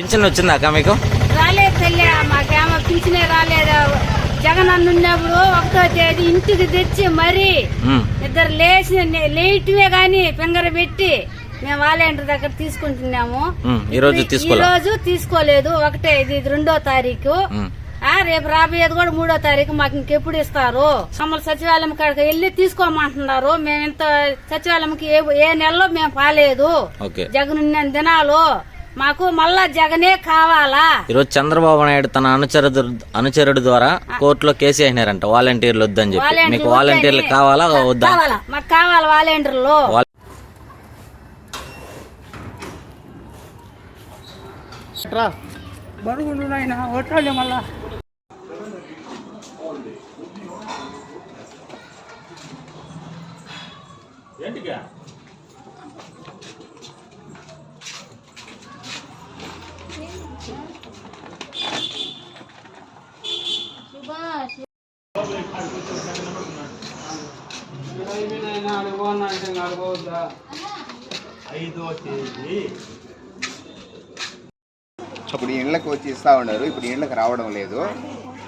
Pension వచ్చిందాక మీకు? రాలేదు తల్లి మాకేమో పింఛనే రాలేదు. జగన్ అన్న ఉన్నప్పుడు ఒకటో తేదీ ఇంటికి తెచ్చి మరీ ఇద్దరు లేచి లేయటమే గాని ఫింగర్ పెట్టి మేము వాలంటీర్ దగ్గర తీసుకుంటున్నాము. ఈ రోజు రోజు తీసుకోలేదు. ఒకటే ఇది రెండో తారీఖు. రేపు రాబోయేది కూడా మూడో తారీఖు. మాకు ఇంకెప్పుడు ఇస్తారు? మమ్మల్ని సచివాలయం కాడికి వెళ్ళి తీసుకోమంటున్నారు. మేము ఇంత సచివాలయంకి ఏ నెలలో మేము పాలేదు. జగన్ ఉన్న దినాలు మాకు మళ్ళా జగనే కావాలా? ఈరోజు చంద్రబాబు నాయుడు తన అనుచరుడు అనుచరుడు ద్వారా కోర్టులో కేసు వేసినారంట. వాలంటీర్లు వద్దని చెప్పి. మీకు వాలంటీర్లు. కావాలా? వద్దా? కావాలా. మాకు కావాలి వాలంటీర్లు? వాల్- బరుగుండు నాయన ఒట్టాలి మళ్ళా. ఇప్పుడు ఇండ్లకు వచ్చి ఇస్తా ఉన్నారు. ఇప్పుడు ఇండ్లకు రావడం లేదు.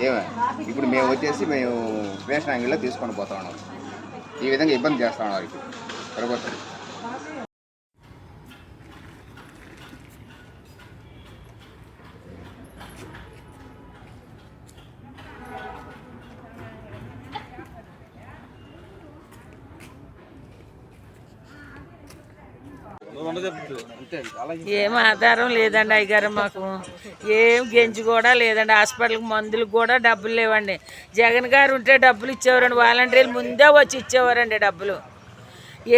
ఏమే ఇప్పుడు మేము వచ్చేసి మేము రేషన్ అంగిల్లో తీసుకొని పోతా ఉన్నాం. ఈ విధంగా ఇబ్బంది చేస్తా ఉన్నారు ఇప్పుడు. ప్రభుత్వం ఏం ఆధారం లేదండి అయ్యగారు మాకు. ఏం గెంజి కూడా లేదండి. హాస్పిటల్కి మందులకు కూడా డబ్బులు లేవండి. జగన్ గారు ఉంటే డబ్బులు ఇచ్చేవారండి. వాలంటీర్లు ముందే వచ్చి ఇచ్చేవారండి డబ్బులు.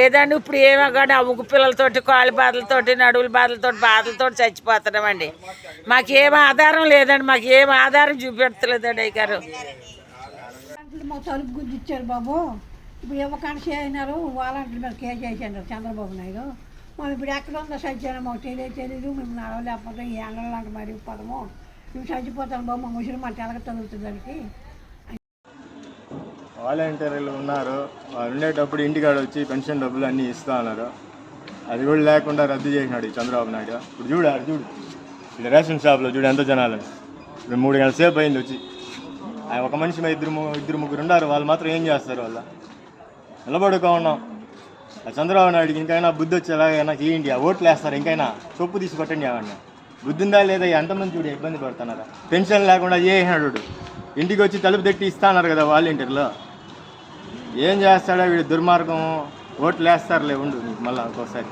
ఏదండి ఇప్పుడు ఏమో కానీ ఆ పిల్లలతోటి కాళ్ళ బాధలతోటి నడువుల బాధలతోటి బాధలతోటి చచ్చిపోతున్నామండి. మాకేం ఆధారం లేదండి. మాకు ఏం ఆధారం చూపెడతలేదండి అయ్యగారు. మా తలుపు గురించి ఇచ్చారు బాబు. ఇప్పుడు ఇవ్వకుండా చేయనారు వాలంటీర్ మీద కేసు చేశారు చంద్రబాబు నాయుడు. మనం ఇప్పుడు ఎక్కడ ఉందో సత్యాన్ని మాకు తెలియదు తెలీదు. మేము నడవలేకపోతే ఈ ఎండలాంటి మరి పదము. మేము చచ్చిపోతాను బాబు మా ముసలి మా ఎలాగ తగులుతుందానికి వాలంటీర్లు ఉన్నారు. వాళ్ళు ఉండేటప్పుడు ఇంటికాడ వచ్చి పెన్షన్ డబ్బులు అన్నీ ఇస్తా ఉన్నారు అది కూడా లేకుండా రద్దు చేసినాడు ఈ చంద్రబాబు నాయుడు. ఇప్పుడు చూడు అది చూడు. ఇక్కడ రేషన్ షాప్లో చూడు ఎంత జనాలు. ఇప్పుడు మూడు గంటల సేపు అయింది వచ్చి. ఆ ఒక మనిషి మీద ఇద్దరు ఇద్దరు ముగ్గురు ఉన్నారు. వాళ్ళు మాత్రం ఏం చేస్తారు వాళ్ళ? నిలబడుకో ఉన్నాం. చంద్రబాబు నాయుడుకి ఇంకైనా బుద్ధి వచ్చేలాగైనా చేయండి ఆ ఓట్లు వేస్తారు ఇంకైనా చొప్పు తీసి కొట్టండి అవన్నీ బుద్ధి ఉందా లేదా ఎంతమంది చూడు ఇబ్బంది పడుతున్నారా? పెన్షన్ లేకుండా ఏ వాడు ఇంటికి వచ్చి తలుపు తట్టి ఇస్తాన్నారు కదా వాలంటీర్లో. ఏం చేస్తాడో వీడు దుర్మార్గం ఓట్లు వేస్తారులే ఉండు నీకు మళ్ళీ ఇంకోసారి